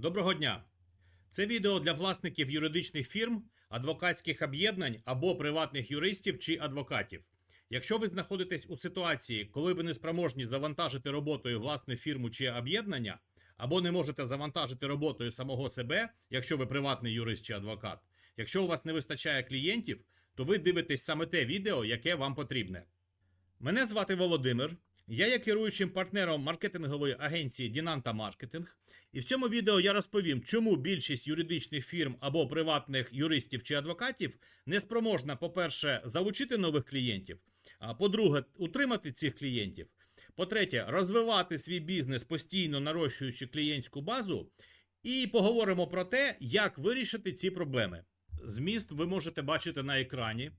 Доброго дня! Це відео для власників юридичних фірм, адвокатських об'єднань або приватних юристів чи адвокатів. Якщо ви знаходитесь у ситуації, коли ви не спроможні завантажити роботою власну фірму чи об'єднання, або не можете завантажити роботою самого себе, якщо ви приватний юрист чи адвокат, якщо у вас не вистачає клієнтів, то ви дивитесь саме те відео, яке вам потрібне. Мене звати Володимир. Я є керуючим партнером маркетингової агенції Дінанта Маркетинг. І в цьому відео я розповім, чому більшість юридичних фірм або приватних юристів чи адвокатів не спроможна, по-перше, залучити нових клієнтів, а по-друге, утримати цих клієнтів. По-третє, розвивати свій бізнес, постійно нарощуючи клієнтську базу. І поговоримо про те, як вирішити ці проблеми. Зміст ви можете бачити на екрані.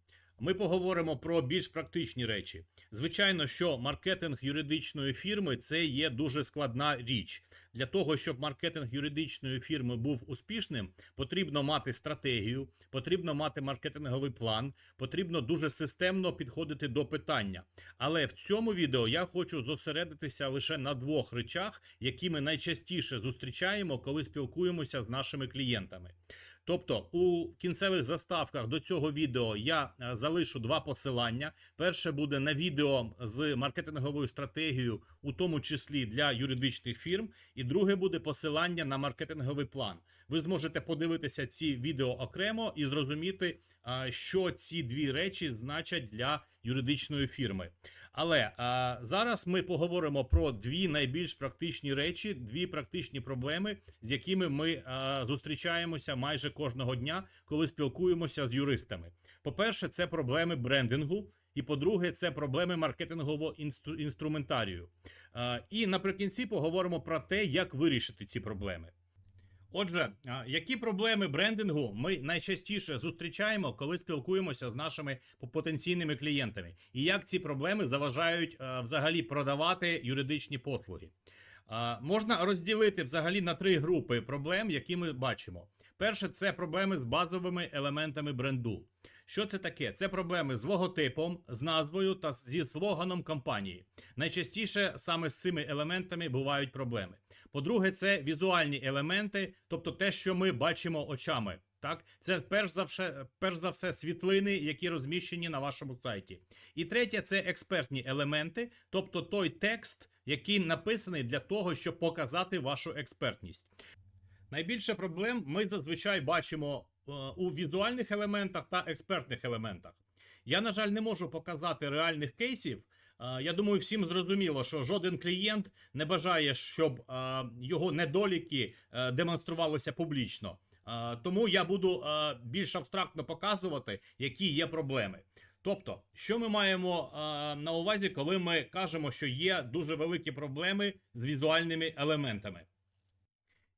Ми поговоримо про більш практичні речі. Звичайно, що маркетинг юридичної фірми це є дуже складна річ. Для того, щоб маркетинг юридичної фірми був успішним, потрібно мати стратегію, потрібно мати маркетинговий план, потрібно дуже системно підходити до питання. Але в цьому відео я хочу зосередитися лише на двох речах, які ми найчастіше зустрічаємо, коли спілкуємося з нашими клієнтами. Тобто у кінцевих заставках до цього відео я е, залишу два посилання. Перше буде на відео з маркетинговою стратегією, у тому числі для юридичних фірм, і друге буде посилання на маркетинговий план. Ви зможете подивитися ці відео окремо і зрозуміти, що ці дві речі значать для юридичної фірми. Але зараз ми поговоримо про дві найбільш практичні речі, дві практичні проблеми, з якими ми зустрічаємося майже кожного дня, коли спілкуємося з юристами. По-перше, це проблеми брендингу. І по-друге, це проблеми маркетингового інстру- інструментарію. І наприкінці поговоримо про те, як вирішити ці проблеми. Отже, які проблеми брендингу ми найчастіше зустрічаємо, коли спілкуємося з нашими потенційними клієнтами, і як ці проблеми заважають взагалі продавати юридичні послуги? Можна розділити взагалі на три групи проблем, які ми бачимо. Перше, це проблеми з базовими елементами бренду. Що це таке? Це проблеми з логотипом, з назвою та зі слоганом компанії. Найчастіше саме з цими елементами бувають проблеми. По-друге, це візуальні елементи, тобто те, що ми бачимо очами. Так, це перш за все, перш за все світлини, які розміщені на вашому сайті. І третє це експертні елементи, тобто той текст, який написаний для того, щоб показати вашу експертність. Найбільше проблем ми зазвичай бачимо у візуальних елементах та експертних елементах. Я, на жаль, не можу показати реальних кейсів. Е, Я думаю, всім зрозуміло, що жоден клієнт не бажає, щоб е, його недоліки е, демонструвалися публічно. Е, Тому я буду е, більш абстрактно показувати, які є проблеми. Тобто, що ми маємо е, на увазі, коли ми кажемо, що є дуже великі проблеми з візуальними елементами.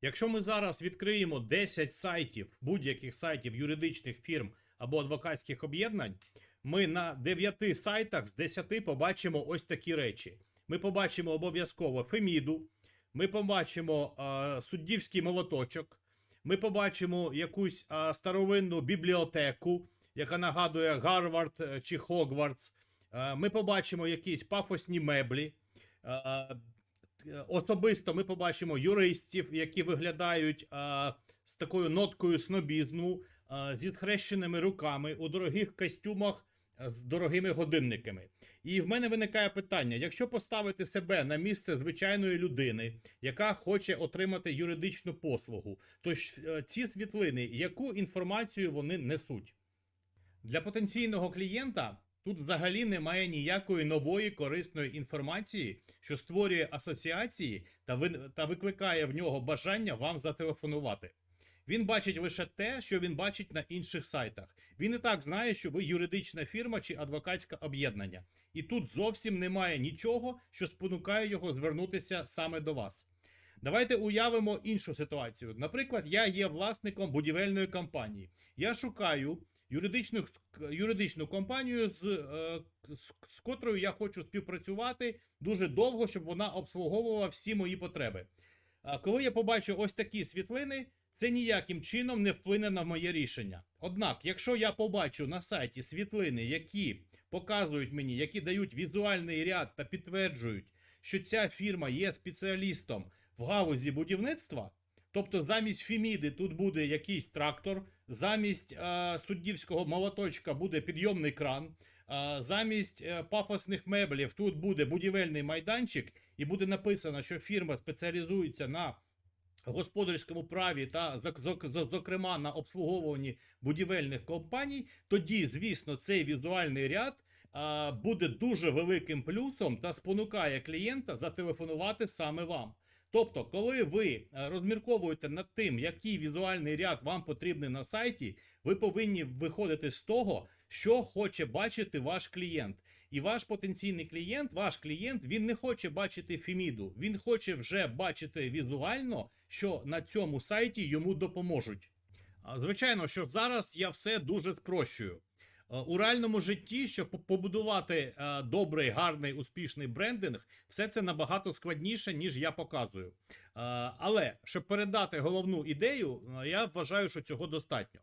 Якщо ми зараз відкриємо 10 сайтів, будь-яких сайтів юридичних фірм або адвокатських об'єднань, ми на 9 сайтах з 10 побачимо ось такі речі. Ми побачимо обов'язково Феміду, ми побачимо е, суддівський молоточок, ми побачимо якусь е, старовинну бібліотеку, яка нагадує Гарвард е, чи Хогвартс. Е, ми побачимо якісь пафосні меблі. Е, Особисто ми побачимо юристів, які виглядають а, з такою ноткою снобізму, а, зі схрещеними руками у дорогих костюмах з дорогими годинниками. І в мене виникає питання: якщо поставити себе на місце звичайної людини, яка хоче отримати юридичну послугу, то ж е, ці світлини, яку інформацію вони несуть? Для потенційного клієнта тут взагалі немає ніякої нової корисної інформації, що створює асоціації та, ви, та викликає в нього бажання вам зателефонувати. Він бачить лише те, що він бачить на інших сайтах. Він і так знає, що ви юридична фірма чи адвокатське об'єднання. І тут зовсім немає нічого, що спонукає його звернутися саме до вас. Давайте уявимо іншу ситуацію. Наприклад, я є власником будівельної компанії. Я шукаю юридичну, юридичну компанію, з, е, з, з котрою я хочу співпрацювати дуже довго, щоб вона обслуговувала всі мої потреби. Коли я побачу ось такі світлини, це ніяким чином не вплине на моє рішення. Однак, якщо я побачу на сайті світлини, які показують мені, які дають візуальний ряд та підтверджують, що ця фірма є спеціалістом в галузі будівництва, Тобто замість Фіміди тут буде якийсь трактор, замість е, суддівського молоточка буде підйомний кран, е, замість е, пафосних меблів тут буде будівельний майданчик, і буде написано, що фірма спеціалізується на господарському праві та зок- зок- зок- зокрема на обслуговуванні будівельних компаній, тоді, звісно, цей візуальний ряд а, буде дуже великим плюсом та спонукає клієнта зателефонувати саме вам. Тобто, коли ви е, розмірковуєте над тим, який візуальний ряд вам потрібний на сайті, ви повинні виходити з того, що хоче бачити ваш клієнт. І ваш потенційний клієнт, ваш клієнт, він не хоче бачити Феміду, він хоче вже бачити візуально, що на цьому сайті йому допоможуть. Звичайно, що зараз я все дуже спрощую. Е, У реальному житті, щоб побудувати е, добрий, гарний, успішний брендинг, все це набагато складніше, ніж я показую. Е, Але щоб передати головну ідею, я вважаю, що цього достатньо.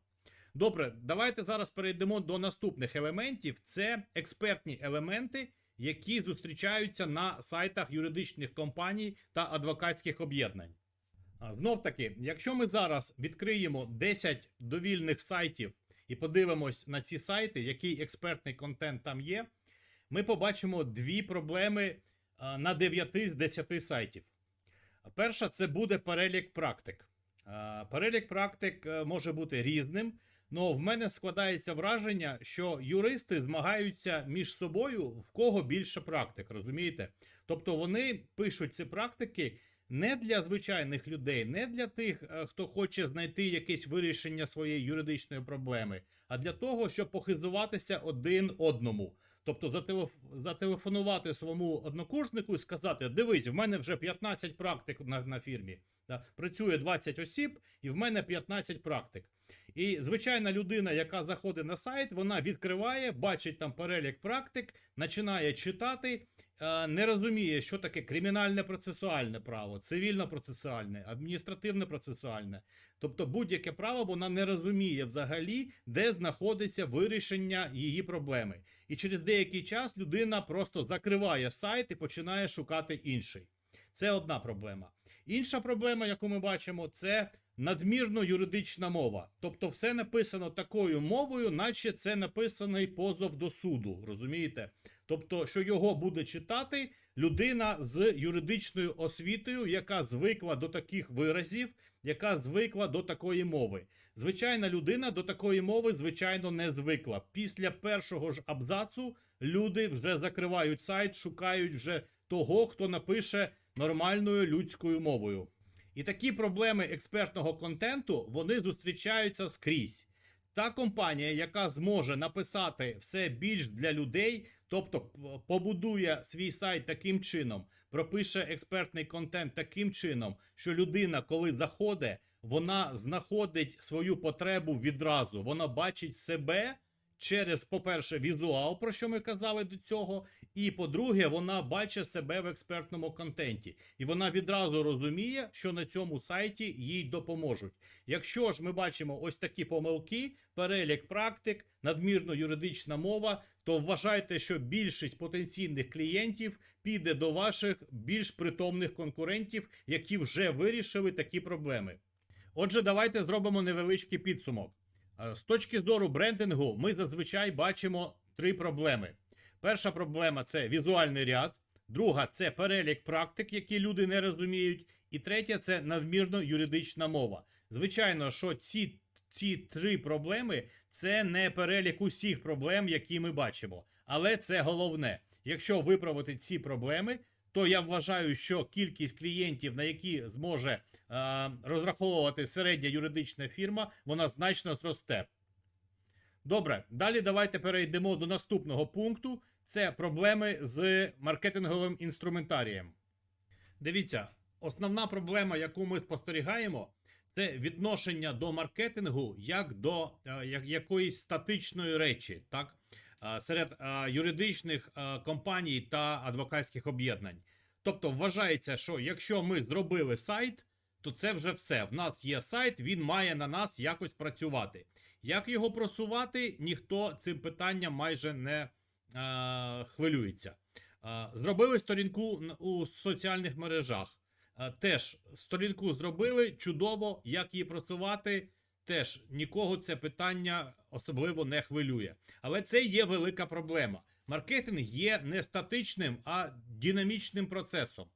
Добре, давайте зараз перейдемо до наступних елементів. Це експертні елементи, які зустрічаються на сайтах юридичних компаній та адвокатських об'єднань. Знов таки, якщо ми зараз відкриємо 10 довільних сайтів і подивимось на ці сайти, який експертний контент там є, ми побачимо дві проблеми на 9 з 10 сайтів. Перша це буде перелік практик. Перелік практик е, може бути різним. але в мене складається враження, що юристи змагаються між собою, в кого більше практик, розумієте? Тобто вони пишуть ці практики не для звичайних людей, не для тих, е, хто хоче знайти якесь вирішення своєї юридичної проблеми, а для того, щоб похизуватися один одному. Тобто зателеф- зателефонувати своєму однокурснику і сказати: дивись, в мене вже 15 практик на, на фірмі. Да, працює 20 осіб, і в мене 15 практик. І звичайна людина, яка заходить на сайт, вона відкриває, бачить там перелік практик, починає читати, не розуміє, що таке кримінальне процесуальне право, цивільно процесуальне, адміністративне процесуальне. Тобто будь-яке право вона не розуміє взагалі, де знаходиться вирішення її проблеми. І через деякий час людина просто закриває сайт і починає шукати інший. Це одна проблема. Інша проблема, яку ми бачимо, це надмірно юридична мова. Тобто, все написано такою мовою, наче це написаний позов до суду. Розумієте? Тобто, що його буде читати людина з юридичною освітою, яка звикла до таких виразів, яка звикла до такої мови. Звичайна людина до такої мови, звичайно, не звикла. Після першого ж абзацу люди вже закривають сайт, шукають вже того, хто напише нормальною людською мовою. І такі проблеми експертного контенту вони зустрічаються скрізь. Та компанія, яка зможе написати все більш для людей, тобто побудує свій сайт таким чином, пропише експертний контент таким чином, що людина, коли заходить, вона знаходить свою потребу відразу. Вона бачить себе через, по-перше, візуал, про що ми казали до цього. І по-друге, вона бачить себе в експертному контенті, і вона відразу розуміє, що на цьому сайті їй допоможуть. Якщо ж ми бачимо ось такі помилки, перелік практик, надмірно юридична мова, то вважайте, що більшість потенційних клієнтів піде до ваших більш притомних конкурентів, які вже вирішили такі проблеми. Отже, давайте зробимо невеличкий підсумок. Е, З точки зору брендингу, ми зазвичай бачимо три проблеми. Перша проблема це візуальний ряд, друга це перелік практик, які люди не розуміють, і третя це надмірно юридична мова. Звичайно, що ці, ці три проблеми це не перелік усіх проблем, які ми бачимо. Але це головне. Якщо виправити ці проблеми, то я вважаю, що кількість клієнтів, на які зможе е, розраховувати середня юридична фірма, вона значно зросте. Добре, далі давайте перейдемо до наступного пункту. Це проблеми з маркетинговим інструментарієм. Дивіться, основна проблема, яку ми спостерігаємо, це відношення до маркетингу як до е, як, якоїсь статичної речі, так? Е, серед е, юридичних е, компаній та адвокатських об'єднань. Тобто вважається, що якщо ми зробили сайт, то це вже все. В нас є сайт, він має на нас якось працювати. Як його просувати, ніхто цим питанням майже не е, хвилюється. Е, зробили сторінку у соціальних мережах. Е, Теж сторінку зробили чудово, як її просувати. Теж нікого це питання особливо не хвилює. Але це є велика проблема. Маркетинг є не статичним, а динамічним процесом.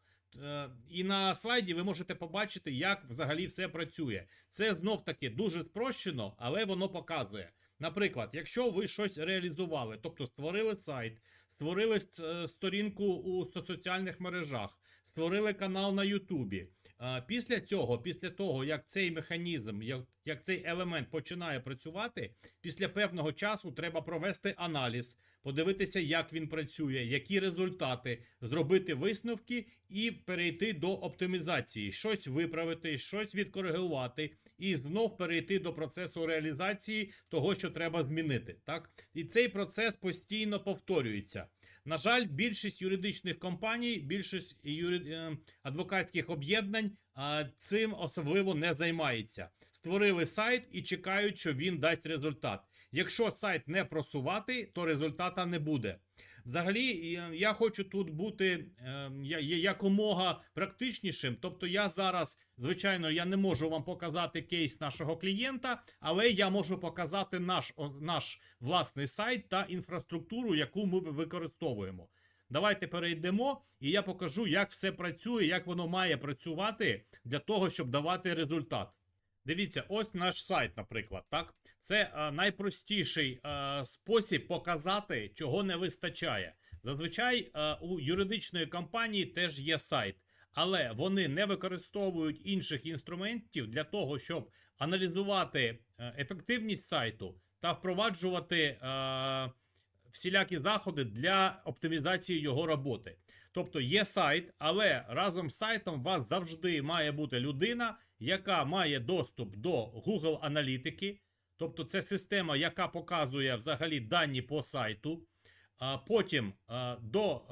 Е, І на слайді ви можете побачити, як взагалі все працює. Це знов таки дуже спрощено, але воно показує. Наприклад, якщо ви щось реалізували, тобто створили сайт, створили е, сторінку у соціальних мережах, створили канал на Ютубі. е, Після цього, після того, як цей механізм, як, як цей елемент починає працювати, після певного часу треба провести аналіз, подивитися, як він працює, які результати, зробити висновки і перейти до оптимізації, щось виправити, щось відкоригувати, і знов перейти до процесу реалізації того, що треба змінити. Так і цей процес постійно повторюється. На жаль, більшість юридичних компаній, більшість юри... е, адвокатських об'єднань цим особливо не займається. Створили сайт і чекають, що він дасть результат. Якщо сайт не просувати, то результата не буде. Взагалі, е, я хочу тут бути е, якомога практичнішим. Тобто, я зараз, звичайно, я не можу вам показати кейс нашого клієнта, але я можу показати наш, наш власний сайт та інфраструктуру, яку ми використовуємо. Давайте перейдемо, і я покажу, як все працює, як воно має працювати для того, щоб давати результат. Дивіться, ось наш сайт, наприклад, так? Це е, найпростіший е, спосіб показати, чого не вистачає. Зазвичай е, у юридичної компанії теж є сайт, але вони не використовують інших інструментів для того, щоб аналізувати е, ефективність сайту та впроваджувати е, всілякі заходи для оптимізації його роботи. Тобто є сайт, але разом з сайтом у вас завжди має бути людина, яка має доступ до Google аналітики. Тобто це система, яка показує взагалі дані по сайту. А потім до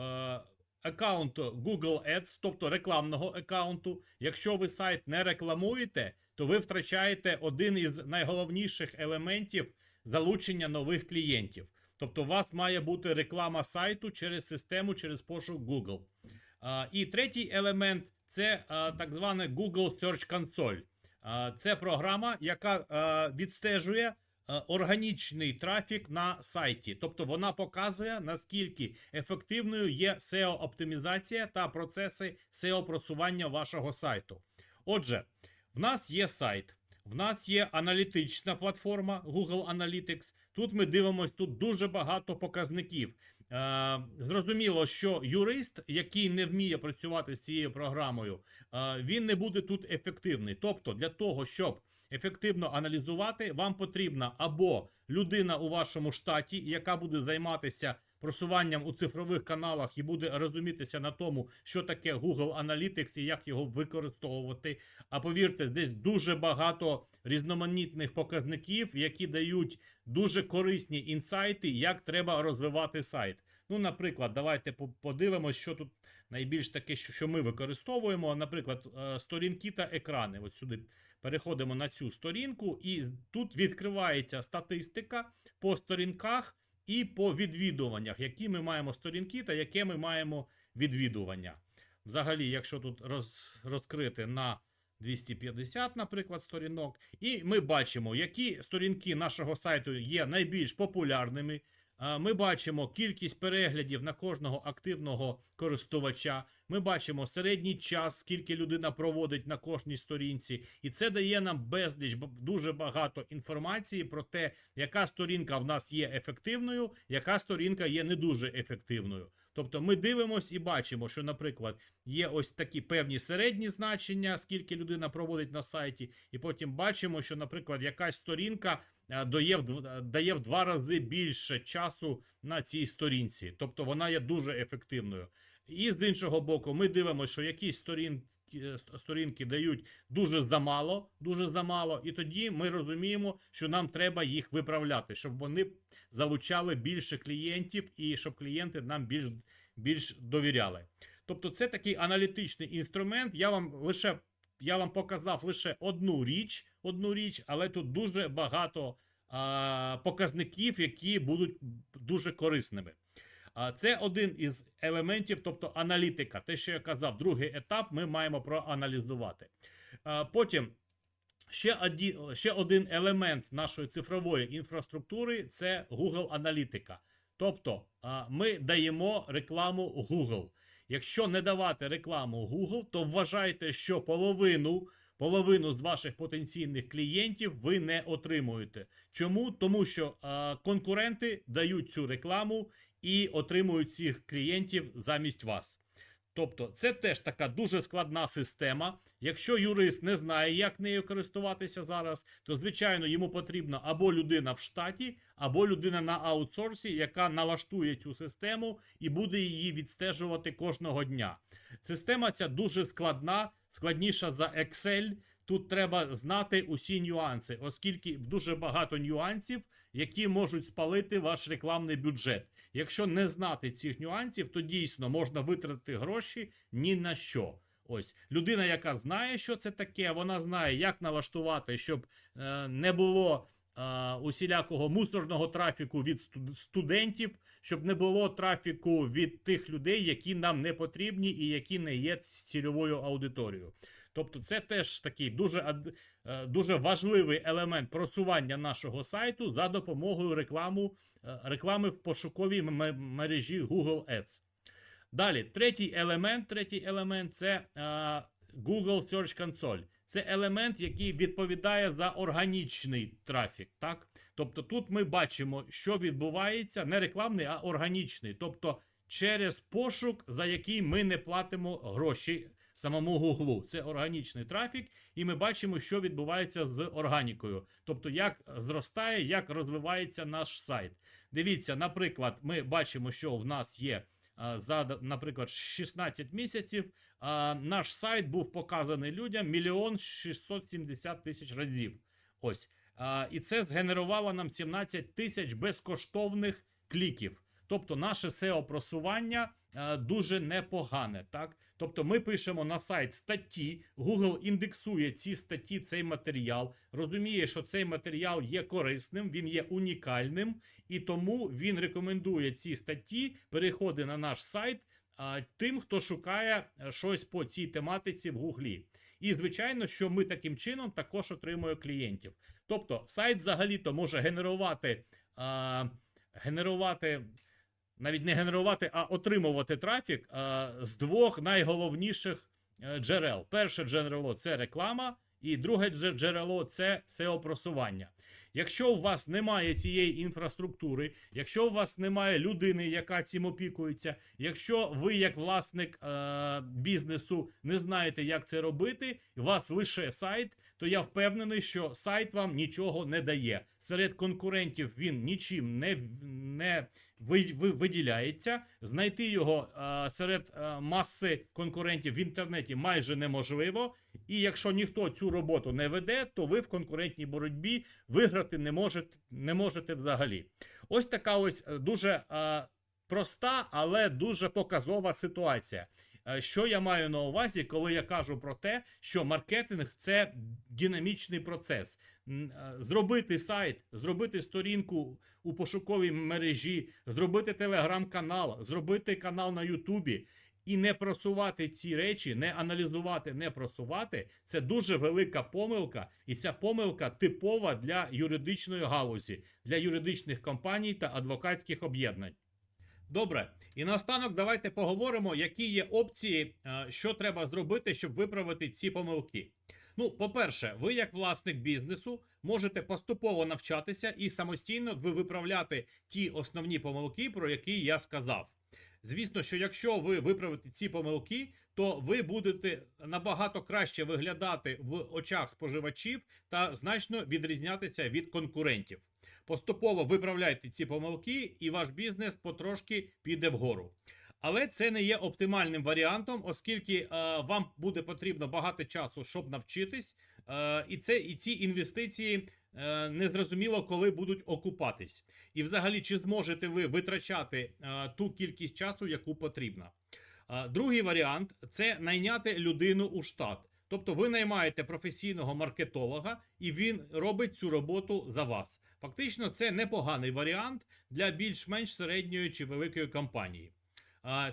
аккаунту Google Ads, тобто рекламного аккаунту. Якщо ви сайт не рекламуєте, то ви втрачаєте один із найголовніших елементів залучення нових клієнтів. Тобто, у вас має бути реклама сайту через систему, через пошук Google. І третій елемент це а, так звана Google Search Console. А, це програма, яка а, відстежує органічний трафік на сайті. Тобто вона показує, наскільки ефективною є SEO-оптимізація та процеси SEO-просування вашого сайту. Отже, в нас є сайт. В нас є аналітична платформа Google Analytics. Тут ми дивимося, тут дуже багато показників. Е, зрозуміло, що юрист, який не вміє працювати з цією програмою, е, він не буде тут ефективний. Тобто, для того, щоб ефективно аналізувати, вам потрібна або людина у вашому штаті, яка буде займатися просуванням у цифрових каналах і буде розумітися на тому, що таке Google Analytics і як його використовувати. А повірте, десь дуже багато різноманітних показників, які дають дуже корисні інсайти, як треба розвивати сайт. Ну, наприклад, давайте по- подивимось, що тут найбільш таке, що що ми використовуємо. Наприклад, е, сторінки та екрани. От сюди переходимо на цю сторінку, і тут відкривається статистика по сторінках і по відвідуваннях, які ми маємо сторінки та яке ми маємо відвідування. Взагалі, якщо тут роз, розкрити на 250, наприклад, сторінок, і ми бачимо, які сторінки нашого сайту є найбільш популярними. Ми бачимо кількість переглядів на кожного активного користувача. Ми бачимо середній час, скільки людина проводить на кожній сторінці, і це дає нам безліч дуже багато інформації про те, яка сторінка в нас є ефективною, яка сторінка є не дуже ефективною. Тобто ми дивимося і бачимо, що, наприклад, є ось такі певні середні значення, скільки людина проводить на сайті, і потім бачимо, що, наприклад, якась сторінка дає в, дає в два рази більше часу на цій сторінці. Тобто вона є дуже ефективною. І з іншого боку, ми дивимося, що якісь сторінки, е, сторінки дають дуже замало, дуже замало, і тоді ми розуміємо, що нам треба їх виправляти, щоб вони залучали більше клієнтів і щоб клієнти нам більш, більш довіряли. Тобто, це такий аналітичний інструмент. Я вам лише я вам показав лише одну річ, одну річ, але тут дуже багато а, показників, які будуть дуже корисними. А це один із елементів, тобто аналітика. Те, що я казав, другий етап ми маємо проаналізувати. А, Потім ще, оді, ще один елемент нашої цифрової інфраструктури це Google Аналітика. Тобто а, ми даємо рекламу Google. Якщо не давати рекламу Google, то вважайте, що половину, половину з ваших потенційних клієнтів ви не отримуєте. Чому? Тому що е, конкуренти дають цю рекламу і отримують цих клієнтів замість вас. Тобто, це теж така дуже складна система. Якщо юрист не знає, як нею користуватися зараз, то звичайно йому потрібна або людина в штаті, або людина на аутсорсі, яка налаштує цю систему і буде її відстежувати кожного дня. Система ця дуже складна, складніша за Excel. Тут треба знати усі нюанси, оскільки дуже багато нюансів, які можуть спалити ваш рекламний бюджет. Якщо не знати цих нюансів, то дійсно можна витратити гроші ні на що. Ось людина, яка знає, що це таке, вона знає, як налаштувати, щоб е, не було е, усілякого мусорного трафіку від студентів, щоб не було трафіку від тих людей, які нам не потрібні і які не є цільовою аудиторією. Тобто, це теж такий дуже, е, дуже важливий елемент просування нашого сайту за допомогою рекламу, е, реклами в пошуковій мережі Google Ads. Далі, третій елемент, третій елемент це е, Google Search Console. Це елемент, який відповідає за органічний трафік. Так? Тобто тут ми бачимо, що відбувається не рекламний, а органічний. Тобто через пошук, за який ми не платимо гроші самому Гуглу. Це органічний трафік, і ми бачимо, що відбувається з органікою. Тобто, як зростає, як розвивається наш сайт. Дивіться, наприклад, ми бачимо, що в нас є за, наприклад, 16 місяців. Наш сайт був показаний людям мільйон 670 тисяч разів. Ось. І це згенерувало нам 17 тисяч безкоштовних кліків. Тобто наше SEO-просування е, дуже непогане. Так? Тобто ми пишемо на сайт статті, Google індексує ці статті, цей матеріал, розуміє, що цей матеріал є корисним, він є унікальним, і тому він рекомендує ці статті, переходи на наш сайт тим, хто шукає е, щось по цій тематиці в Гуглі. І звичайно, що ми таким чином також отримуємо клієнтів. Тобто, сайт взагалі-то може генерувати, а, генерувати навіть не генерувати, а отримувати трафік з двох найголовніших е, джерел. Перше джерело це реклама, і друге джерело це SEO-просування. Якщо у вас немає цієї інфраструктури, якщо у вас немає людини, яка цим опікується, якщо ви, як власник е, бізнесу, не знаєте, як це робити, у вас лише сайт, то я впевнений, що сайт вам нічого не дає. Серед конкурентів він нічим не, не виділяється. Знайти його е, серед е, маси конкурентів в інтернеті майже неможливо. І якщо ніхто цю роботу не веде, то ви в конкурентній боротьбі виграти не можете, не можете взагалі. Ось така ось е, дуже проста, але дуже показова ситуація. Що я маю на увазі, коли я кажу про те, що маркетинг це динамічний процес. Е, Зробити сайт, зробити сторінку у пошуковій мережі, зробити телеграм-канал, зробити канал на Ютубі і не просувати ці речі, не аналізувати, не просувати це дуже велика помилка, і ця помилка типова для юридичної галузі, для юридичних компаній та адвокатських об'єднань. Добре, і наостанок давайте поговоримо, які є опції, е, що треба зробити, щоб виправити ці помилки. Ну, по-перше, ви, як власник бізнесу, можете поступово навчатися і самостійно ви виправляти ті основні помилки, про які я сказав. Звісно, що якщо ви виправите ці помилки, то ви будете набагато краще виглядати в очах споживачів та значно відрізнятися від конкурентів. Поступово виправляйте ці помилки, і ваш бізнес потрошки піде вгору. Але це не є оптимальним варіантом, оскільки е, вам буде потрібно багато часу, щоб навчитись, е, і це і ці інвестиції е, незрозуміло, коли будуть окупатись. І взагалі, чи зможете ви витрачати е, ту кількість часу, яку потрібно. Е, Другий варіант це найняти людину у штат. Тобто ви наймаєте професійного маркетолога, і він робить цю роботу за вас. Фактично, це непоганий варіант для більш-менш середньої чи великої компанії.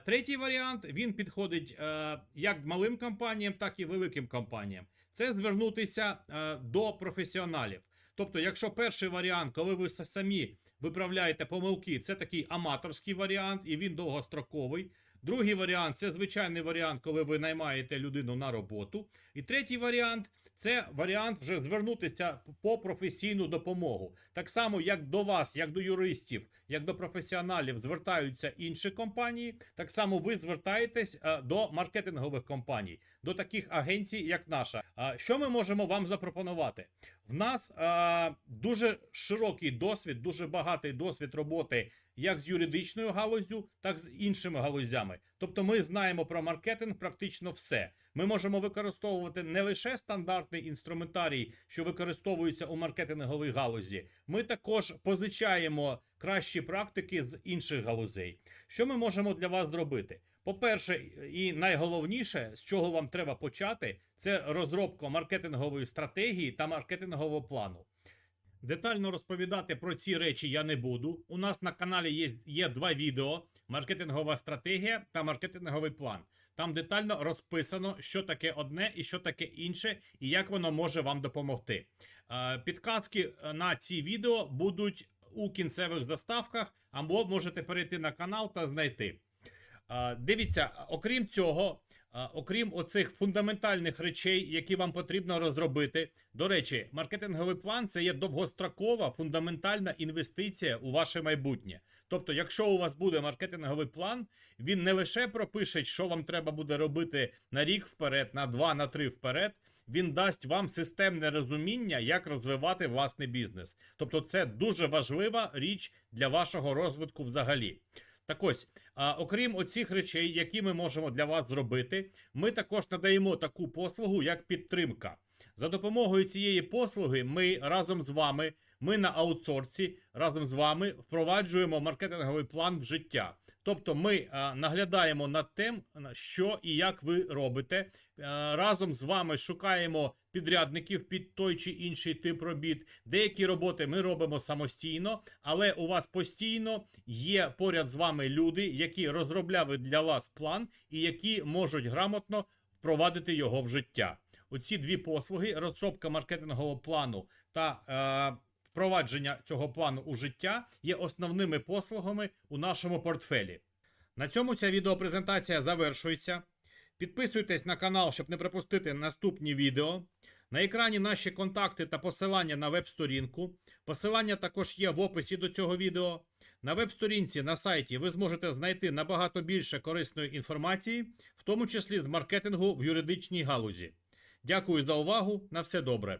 Третій варіант він підходить е, як малим компаніям, так і великим компаніям. Це звернутися е, до професіоналів. Тобто, якщо перший варіант, коли ви самі виправляєте помилки, це такий аматорський варіант, і він довгостроковий. Другий варіант це звичайний варіант, коли ви наймаєте людину на роботу. І третій варіант це варіант вже звернутися по професійну допомогу. Так само, як до вас, як до юристів, як до професіоналів звертаються інші компанії, так само ви звертаєтесь е, до маркетингових компаній, до таких агенцій, як наша. Що ми можемо вам запропонувати? В нас е, дуже широкий досвід, дуже багатий досвід роботи як з юридичною галузю, так і з іншими галузями. Тобто, ми знаємо про маркетинг практично все. Ми можемо використовувати не лише стандартний інструментарій, що використовується у маркетинговій галузі. Ми також позичаємо кращі практики з інших галузей. Що ми можемо для вас зробити? По-перше, і найголовніше, з чого вам треба почати, це розробка маркетингової стратегії та маркетингового плану. Детально розповідати про ці речі я не буду. У нас на каналі є, є два відео: маркетингова стратегія та маркетинговий план. Там детально розписано, що таке одне і що таке інше, і як воно може вам допомогти. Е, Підказки на ці відео будуть у кінцевих заставках, або можете перейти на канал та знайти. Дивіться, окрім цього, окрім оцих фундаментальних речей, які вам потрібно розробити. До речі, маркетинговий план це є довгострокова фундаментальна інвестиція у ваше майбутнє. Тобто, якщо у вас буде маркетинговий план, він не лише пропише, що вам треба буде робити на рік вперед, на два, на три вперед. Він дасть вам системне розуміння, як розвивати власний бізнес. Тобто, це дуже важлива річ для вашого розвитку взагалі. Так ось, а, окрім оцих речей, які ми можемо для вас зробити, ми також надаємо таку послугу, як підтримка. За допомогою цієї послуги ми разом з вами, ми на аутсорсі, разом з вами впроваджуємо маркетинговий план в життя. Тобто ми а, наглядаємо над тим, на що і як ви робите. А, разом з вами шукаємо підрядників під той чи інший тип робіт. Деякі роботи ми робимо самостійно, але у вас постійно є поряд з вами люди, які розробляли для вас план і які можуть грамотно впровадити його в життя. Оці дві послуги: розробка маркетингового плану та е, впровадження цього плану у життя є основними послугами у нашому портфелі. На цьому ця відеопрезентація завершується. Підписуйтесь на канал, щоб не пропустити наступні відео. На екрані наші контакти та посилання на веб-сторінку. Посилання також є в описі до цього відео. На веб-сторінці на сайті ви зможете знайти набагато більше корисної інформації, в тому числі з маркетингу в юридичній галузі. Дякую за увагу. На все добре.